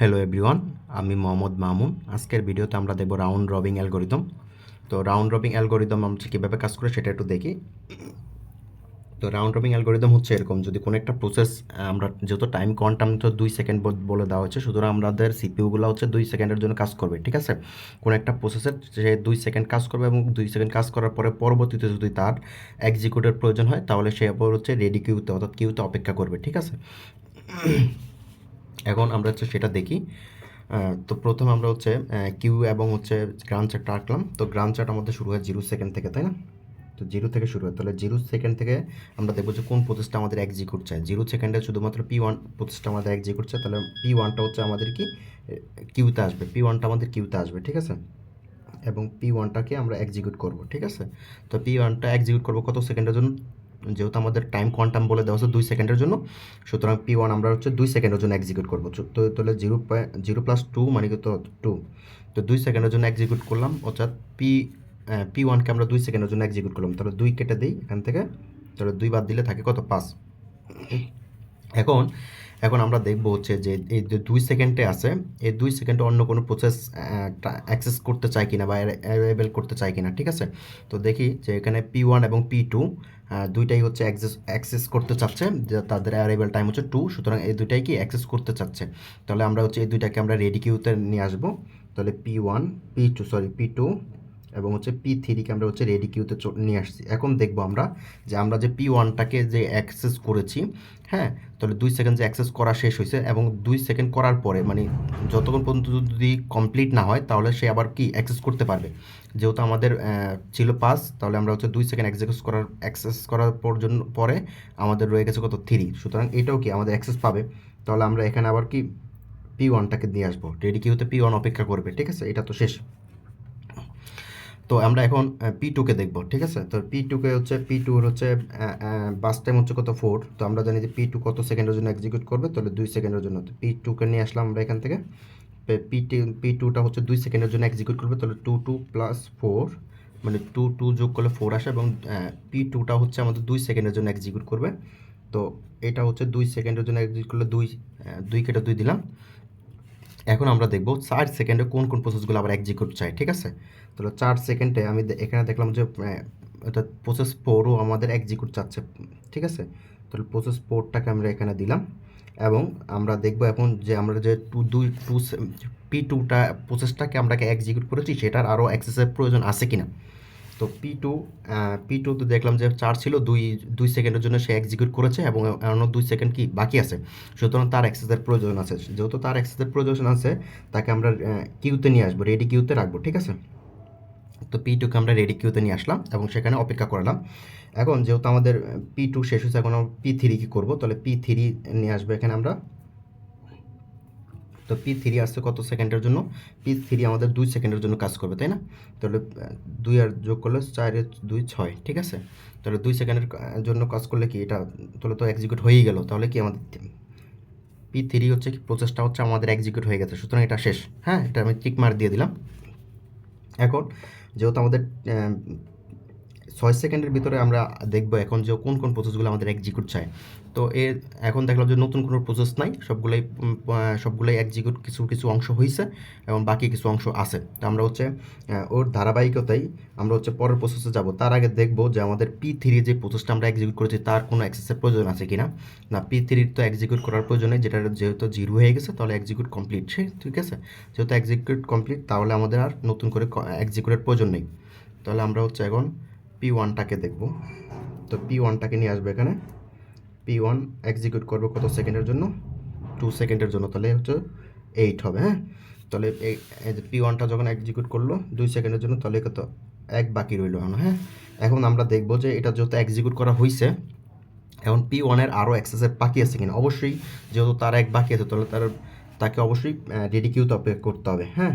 Hello everyone আমি মোহাম্মদ মামুন। আজকের ভিডিওতে আমরা দেখব রাউন্ড রবিং অ্যালগোরিদম তো রাউন্ড রবিং অ্যালগোরিদম আমরা কীভাবে কাজ করে সেটা একটু দেখি। তো রাউন্ড রবিং অ্যালগোরিদম হচ্ছে এরকম, যদি কোনো একটা প্রসেস আমরা যেহেতু টাইম কোয়ান্টাম তো দুই সেকেন্ড বলে দেওয়া হচ্ছে, সুতরাং আমাদের সিপিউগুলো হচ্ছে দুই সেকেন্ডের জন্য কাজ করবে, ঠিক আছে? কোনো একটা প্রসেসের সে দুই সেকেন্ড কাজ করবে এবং দুই সেকেন্ড কাজ করার পরে পরবর্তীতে যদি তার এক্সিকিউটের প্রয়োজন হয়, তাহলে সে হচ্ছে রেডি কিউতে অর্থাৎ কিউতে অপেক্ষা করবে, ঠিক আছে? এখন আমরা হচ্ছে সেটা দেখি। তো প্রথম আমরা হচ্ছে কিউ এবং হচ্ছে গ্রান চার্টটা আঁকলাম। তো গ্রান চার্ট আমাদের শুরু হয় জিরো সেকেন্ড থেকে, তাই না? তো জিরো থেকে শুরু হয়। তাহলে জিরো সেকেন্ড থেকে আমরা দেখব যে কোন প্রসেসটা আমাদের এক্সিকিউট চাই জিরো সেকেন্ডে শুধুমাত্র পি ওয়ান প্রসেসটা আমাদের এক্সিকিউট চাই তাহলে পি ওয়ানটা হচ্ছে আমাদের কি? কিউতে আসবে। পি ওয়ানটা আমাদের কিউতে আসবে, ঠিক আছে? এবং পি ওয়ানটাকে আমরা এক্সিকিউট করব, ঠিক আছে? তো পি ওয়ানটা এক্সিকিউট করব কত সেকেন্ডের জন্য? যেহেতু আমাদের টাইম কোয়ান্টাম বলে দেওয়া হচ্ছে দুই সেকেন্ডের জন্য, সুতরাং পি ওয়ান আমরা হচ্ছে দুই সেকেন্ডের জন্য এক্সিকিউট করব। তো তাহলে জিরো জিরো প্লাস টু মানে কত টু তো দুই সেকেন্ডের জন্য এক্সিকিউট করলাম, অর্থাৎ পি পি ওয়ানকে আমরা দুই সেকেন্ডের জন্য এক্সিকিউট করলাম। তাহলে দুই কেটে দিই এখান থেকে, তাহলে দুই বাদ দিলে থাকে কত? পাস এখন এখন আমরা দেখব হচ্ছে যে এই যে দুই সেকেন্ডে আছে, এই দুই সেকেন্ডে অন্য কোনো প্রসেস অ্যাক্সেস করতে চায় কিনা বা অ্যাভেলেবেল করতে চায় কিনা, ঠিক আছে? তো দেখি যে এখানে পি ওয়ান এবং পি টু দুইটাই হচ্ছে অ্যাক্সেস অ্যাক্সেস করতে চাচ্ছে তাদের অ্যারাইভেল টাইম হচ্ছে টু সুতরাং এই দুইটাই কি অ্যাক্সেস করতে চাচ্ছে? তাহলে আমরা হচ্ছে এই দুইটাকে আমরা রেডি কিউতে নিয়ে আসব। তাহলে P one P two sorry P two এবং হচ্ছে পি থ্রিকে আমরা হচ্ছে রেডি কিউতে নিয়ে আসছি। এখন দেখব আমরা যে আমরা যে পি ওয়ানটাকে যে অ্যাক্সেস করেছি হ্যাঁ তাহলে দুই সেকেন্ড যে অ্যাক্সেস করা শেষ হয়েছে এবং দুই সেকেন্ড করার পরে মানে যতক্ষণ পর্যন্ত যদি কমপ্লিট না হয়, তাহলে সে আবার কি অ্যাক্সেস করতে পারবে? যেহেতু আমাদের ছিল পাস তাহলে আমরা হচ্ছে দুই সেকেন্ড অ্যাক্সেস করার অ্যাক্সেস করার পর জন্য পরে আমাদের রয়ে গেছে কত থ্রি সুতরাং এটাও কি আমাদের অ্যাক্সেস পাবে? তাহলে আমরা এখানে আবার কি পি ওয়ানটাকে দিয়ে আসব। রেডি কিউতে পি ওয়ান অপেক্ষা করবে, ঠিক আছে? এটা তো শেষ। তো আমরা এখন পি টুকে দেখব, ঠিক আছে? তো পি টুকে হচ্ছে পি টুর হচ্ছে বাস টাইম হচ্ছে কত? ফোর তো আমরা জানি যে পি টু কত সেকেন্ডের জন্য এক্সিকিউট করবে, তাহলে দুই সেকেন্ডের জন্য। তো পি টুকে নিয়ে আসলাম আমরা এখান থেকে। পি টু পি টুটা হচ্ছে দুই সেকেন্ডের জন্য এক্সিকিউট করবে, তাহলে টু টু প্লাস ফোর মানে টু টু যোগ করলে ফোর আসে, এবং পি টুটা হচ্ছে আমাদের দুই সেকেন্ডের জন্য এক্সিকিউট করবে। তো এটা হচ্ছে দুই সেকেন্ডের জন্য এক্সিকিউট করলে দুই দুই কেটে দুই দিলাম। এখন আমরা দেখব ষাট সেকেন্ডে কোন কোন প্রসেসগুলো আবার এক্সিকিউট চাই, ঠিক আছে? তাহলে চার সেকেন্ডে আমি এখানে দেখলাম যে অর্থাৎ প্রসেস ফোরও আমাদের এক্সিকিউট চাচ্ছে, ঠিক আছে? তাহলে প্রসেস ফোরটাকে আমরা এখানে দিলাম এবং আমরা দেখব এখন যে আমরা যে টু দুই টু পি টুটা প্রসেসটাকে আমরা এক্সিকিউট করেছি? সেটার আরও অ্যাক্সেসের প্রয়োজন আছে কি না তো পি টু পি টু তো দেখলাম যে চার ছিল, দুই দুই সেকেন্ডের জন্য সে এক্সিকিউট করেছে এবং অন্য দুই সেকেন্ড কি বাকি আছে। সুতরাং তার অ্যাক্সেসের প্রয়োজন আছে। যেহেতু তার অ্যাক্সেসের প্রয়োজন আছে, তাকে আমরা কিউতে নিয়ে আসব রেডি কিউতে রাখব, ঠিক আছে? তো পি টুকে আমরা রেডি কিউতে নিয়ে আসলাম এবং সেখানে অপেক্ষা করলাম। এখন যেহেতু আমাদের পি টু শেষ হয়েছে, এখন পি থ্রি কী করব? তাহলে পি থ্রি নিয়ে আসব এখানে আমরা। তো পি থ্রি আসছে কত সেকেন্ডের জন্য? পি থ্রি আমাদের দুই সেকেন্ডের জন্য কাজ করবে, তাই না? তাহলে দুই আর যোগ করলে চারে দুই ছয়, ঠিক আছে? তাহলে দুই সেকেন্ডের জন্য কাজ করলে কি এটা তাহলে তো এক্সিকিউট হয়েই গেল। তাহলে কি আমাদের পি থ্রি হচ্ছে কি প্রসেসটা হচ্ছে আমাদের এক্সিকিউট হয়ে গেছে, সুতরাং এটা শেষ। হ্যাঁ এটা আমি টিক মার দিয়ে দিলাম। এখন যেহেতু আমাদের ছয় সেকেন্ডের ভিতরে আমরা দেখব এখন যে কোন কোন প্রসেসগুলো আমাদের এক্সিকিউট চায়। তো এর, এখন দেখলাম যে নতুন কোনো প্রসেস নাই, সবগুলোই সবগুলোই এক্সিকিউট কিছু কিছু অংশ হয়েছে এবং বাকি কিছু অংশ আছে। তো আমরা হচ্ছে ওর ধারাবাহিকতাই আমরা হচ্ছে পরের প্রসেসে যাব। তার আগে দেখব যে আমাদের পি থ্রি যে প্রসেসটা আমরা এক্সিকিউট করেছি, তার কোনো অ্যাক্সেসের প্রয়োজন আছে কিনা? না পি থ্রির তো এক্সিকিউট করার প্রয়োজন নেই যেটা যেহেতু জিরো হয়ে গেছে, তাহলে এক্সিকিউট কমপ্লিট ঠিক আছে? যেহেতু এক্সিকিউট কমপ্লিট তাহলে আমাদের আর নতুন করে এক্সিকিউটের প্রয়োজন নেই। তাহলে আমরা হচ্ছে এখন পি ওয়ানটাকে দেখব। তো পি ওয়ানটাকে নিয়ে আসবে এখানে। পি ওয়ান এক্সিকিউট করবে কত সেকেন্ডের জন্য? টু সেকেন্ডের জন্য, তাহলে হচ্ছে এইট হবে হ্যাঁ? তাহলে এই পি ওয়ানটা যখন এক্সিকিউট করল, দুই সেকেন্ডের জন্য, তাহলে কত? এক বাকি রইল হ্যাঁ? এখন আমরা দেখব যে এটা যেহেতু এক্সিকিউট করা হয়েছে এখন পি ওয়ানের আরও অ্যাক্সেসের বাকি আছে কিনা? অবশ্যই যেহেতু তার এক বাকি আছে, তাহলে তার, তাকে অবশ্যই রেডি কিউতে অপেক্ষা করতে হবে হ্যাঁ?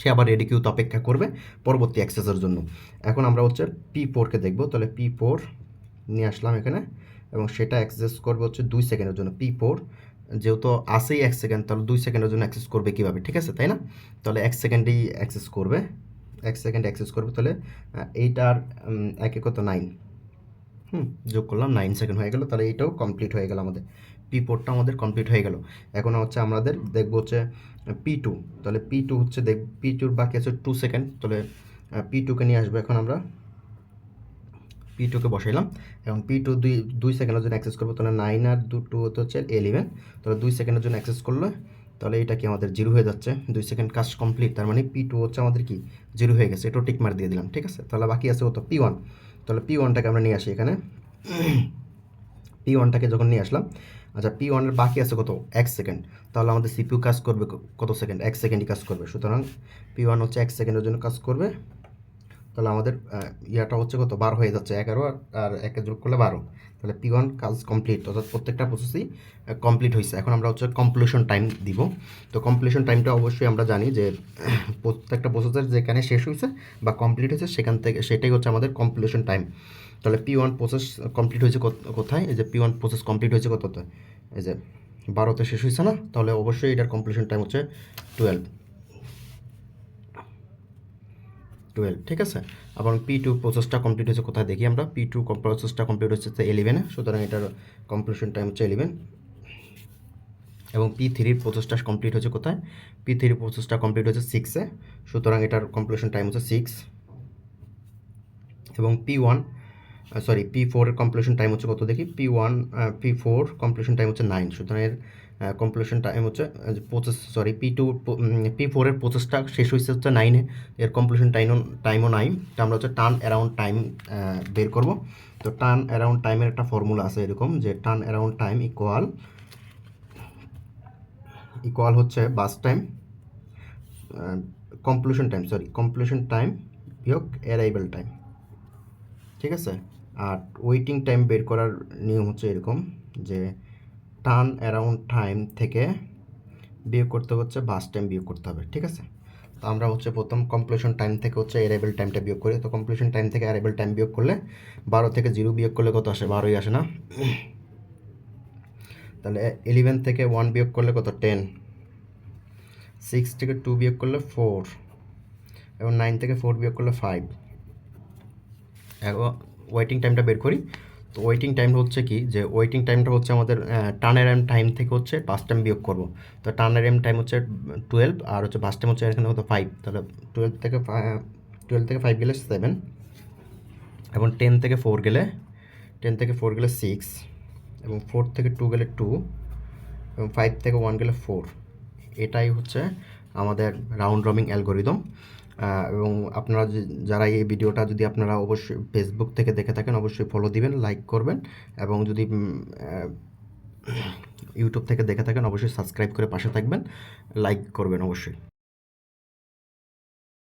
সে আবার রেডি কিউতে অপেক্ষা করবে পরবর্তী অ্যাক্সেসের জন্য। এখন আমরা হচ্ছে পি ফোরকে দেখব, তাহলে পি ফোর নিয়ে আসলাম এখানে এবং সেটা অ্যাক্সেস করবে হচ্ছে দুই সেকেন্ডের জন্য পি ফোর যেহেতু আসেই এক সেকেন্ড তাহলে দুই সেকেন্ডের জন্য অ্যাক্সেস করবে কীভাবে, ঠিক আছে, তাই না? তাহলে এক সেকেন্ডেই অ্যাক্সেস করবে, এক সেকেন্ড অ্যাক্সেস করবে, তাহলে এইটার একে কত নাইন হুম, যোগ করলাম নাইন সেকেন্ড হয়ে গেল, তাহলে এইটাও কমপ্লিট হয়ে গেল আমাদের। পি ফোরটা আমাদের কমপ্লিট হয়ে গেল। এখন হচ্ছে আমাদের দেখব হচ্ছে পি টু তাহলে পি টু হচ্ছে দেখ পি টুর বাকি আছে টু সেকেন্ড তাহলে পি টুকে নিয়ে আসব এখন আমরা। পি টুকে বসাইলাম। এবং পি টু দুই দুই সেকেন্ডের জন্য অ্যাক্সেস করব। তাহলে নাইন আর দু টু হচ্ছে এলেভেন তাহলে দুই সেকেন্ডের জন্য অ্যাক্সেস করলে, তাহলে এটা কি আমাদের জিরো হয়ে যাচ্ছে। দুই সেকেন্ড কাজ কমপ্লিট তার মানে পি টু হচ্ছে আমাদের কি? জিরো হয়ে গেছে। এটাও টিক মার দিয়ে দিলাম, ঠিক আছে? তাহলে বাকি আছে কত? পি ওয়ান তাহলে পি ওয়ানটাকে আমরা নিয়ে আসি এখানে। পি ওয়ানটাকে যখন নিয়ে আসলাম আচ্ছা পি ওয়ানের বাকি আছে কত? এক সেকেন্ড তাহলে আমাদের সিপিউ কাজ করবে কত সেকেন্ড এক সেকেন্ডই কাজ করবে। সুতরাং পি ওয়ান হচ্ছে এক সেকেন্ডের জন্য কাজ করবে। তাহলে আমাদের ইয়াটা হচ্ছে কত? বারো হয়ে যাচ্ছে এগারো আর একে যোগ করলে বারো। তাহলে পি ওয়ান কাজ কমপ্লিট অর্থাৎ প্রত্যেকটা প্রসেসই কমপ্লিট হয়েছে। এখন আমরা হচ্ছে কমপ্লিশন টাইম দিব। তো কমপ্লিশন টাইমটা অবশ্যই আমরা জানি যে, প্রত্যেকটা প্রসেসের যেখানে শেষ হয়েছে বা কমপ্লিট হয়েছে, সেখান থেকে, সেটাই হচ্ছে আমাদের কমপ্লিশন টাইম তাহলে পি ওয়ান প্রসেস কমপ্লিট হয়েছে কোথ- কোথায়? এই যে পি ওয়ান প্রসেস কমপ্লিট হয়েছে কততে? এই যে বারোতে শেষ হয়েছে না? তাহলে অবশ্যই এটার কমপ্লিশন টাইম হচ্ছে টুয়েলভ টুয়েলভ ঠিক আছে? এবং পি টু প্রসেসটা কমপ্লিট হয়েছে কোথায় দেখি আমরা? পি টু প্রসেসটা কমপ্লিট হচ্ছে ইলেভেনে সুতরাং এটার কমপ্লিশন টাইম হচ্ছে ইলেভেন এবং পি থ্রির প্রসেসটা কমপ্লিট হয়েছে কোথায়? পি থ্রির প্রসেসটা কমপ্লিট হয়েছে সিক্সে সুতরাং এটার কমপ্লিশন টাইম হচ্ছে সিক্স এবং পি ওয়ান সরি পি ফোরের কমপ্লিশন টাইম হচ্ছে কত দেখি? P one P four completion time হচ্ছে নাইন সুতরাং এর কমপ্লিশন টাইম হচ্ছে process sorry P two P ফোরের প্রসেসটা শেষ হয়েছে হচ্ছে নাইনে এর কমপ্লিশন টাইমও টাইমও নাই তো আমরা হচ্ছে টার্ন অ্যারাউন্ড টাইম বের করব। তো টার্ন অ্যারাউন্ড টাইমের একটা ফর্মুলা আছে এরকম যে turn around time equal equal হচ্ছে বাস time completion time sorry completion time বিয়োগ অ্যারাইভেল টাইম ঠিক আছে? আর ওয়েটিং টাইম বের করার নিয়ম হচ্ছে এরকম যে টার্ন অ্যারাউন্ড টাইম থেকে বিয়োগ করতে হচ্ছে বাস টাইম বিয়োগ করতে হবে, ঠিক আছে? তো আমরা হচ্ছে প্রথম কমপ্লিশন টাইম থেকে হচ্ছে অ্যারাইভেল টাইমটা বিয়োগ করি। তো কমপ্লিশন টাইম থেকে অ্যারাইভেল টাইম বিয়োগ করলে বারো থেকে জিরো বিয়োগ করলে কত আসে? বারোই আসে না? তাহলে ইলেভেন থেকে ওয়ান বিয়োগ করলে কত? টেন সিক্স থেকে টু বিয়োগ করলে ফোর এবং নাইন থেকে ফোর বিয়োগ করলে ফাইভ ওয়েটিং টাইমটা বের করি। তো ওয়েটিং টাইমটা হচ্ছে কি? যে ওয়েটিং টাইমটা হচ্ছে আমাদের টার্নার এম টাইম থেকে হচ্ছে বাস টাইম বিয়োগ করব। তো টার্নার এম টাইম হচ্ছে টুয়েলভ আর হচ্ছে বাস টাইম হচ্ছে এখানে হতো ফাইভ তাহলে টুয়েলভ থেকে টুয়েলভ থেকে ফাইভ গেলে সেভেন এবং টেন থেকে ফোর গেলে টেন থেকে ফোর গেলে সিক্স এবং ফোর থেকে টু গেলে টু এবং ফাইভ থেকে ওয়ান গেলে ফোর এটাই হচ্ছে আমাদের রাউন্ড রবিং অ্যালগোরিদম এবং আপনারা যারা এই ভিডিওটা যদি আপনারা অবশ্যই ফেসবুক থেকে দেখে থাকেন, অবশ্যই ফলো দিবেন লাইক করবেন এবং যদি ইউটিউব থেকে দেখে থাকেন, অবশ্যই সাবস্ক্রাইব করে পাশে থাকবেন লাইক করবেন অবশ্যই।